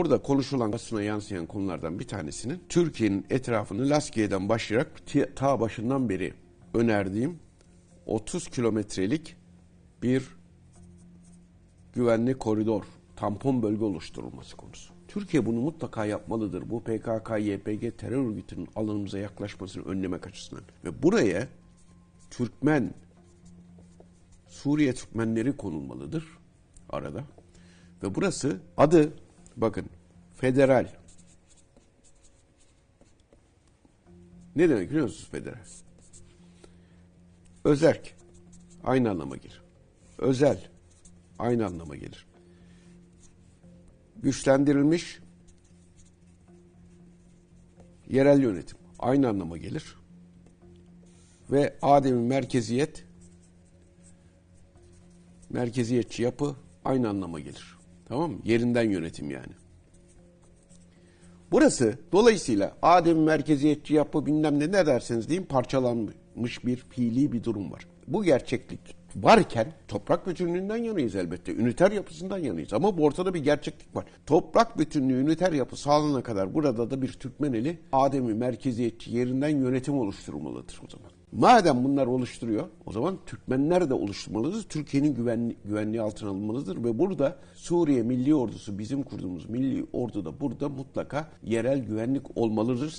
Burada konuşulan basına yansıyan konulardan bir tanesinin Türkiye'nin etrafını Laskiye'den başlayarak ta başından beri önerdiğim 30 kilometrelik bir güvenli koridor, tampon bölge oluşturulması konusu. Türkiye bunu mutlaka yapmalıdır. Bu PKK, YPG terör örgütünün alanımıza yaklaşmasını önlemek açısından. Ve buraya Türkmen, Suriye Türkmenleri konulmalıdır arada. Ve burası adı bakın federal. Ne demek biliyor musunuz federal? Özerk aynı anlama gelir. Özel aynı anlama gelir. Güçlendirilmiş yerel yönetim aynı anlama gelir. Ve Adem'in merkeziyet merkeziyetçi yapı aynı anlama gelir. Tamam mı? Yerinden yönetim yani. Burası dolayısıyla Adem merkeziyetçi yapı bilmem ne ne derseniz deyin parçalanmış bir fiili bir durum var. Bu gerçeklik varken toprak bütünlüğünden yanayız elbette. Üniter yapısından yanayız ama bu ortada bir gerçeklik var. Toprak bütünlüğü üniter yapı sağlanana kadar burada da bir Türkmeneli Adem'i merkeziyetçi yerinden yönetim oluşturulmalıdır o zaman. Madem bunlar oluşturuyor, o zaman Türkmenler de oluşturmalıdır. Türkiye'nin güvenli, güvenliği altına alınmalıdır ve burada Suriye Milli Ordusu bizim kurduğumuz milli ordu da burada mutlaka yerel güvenlik olmalıdır.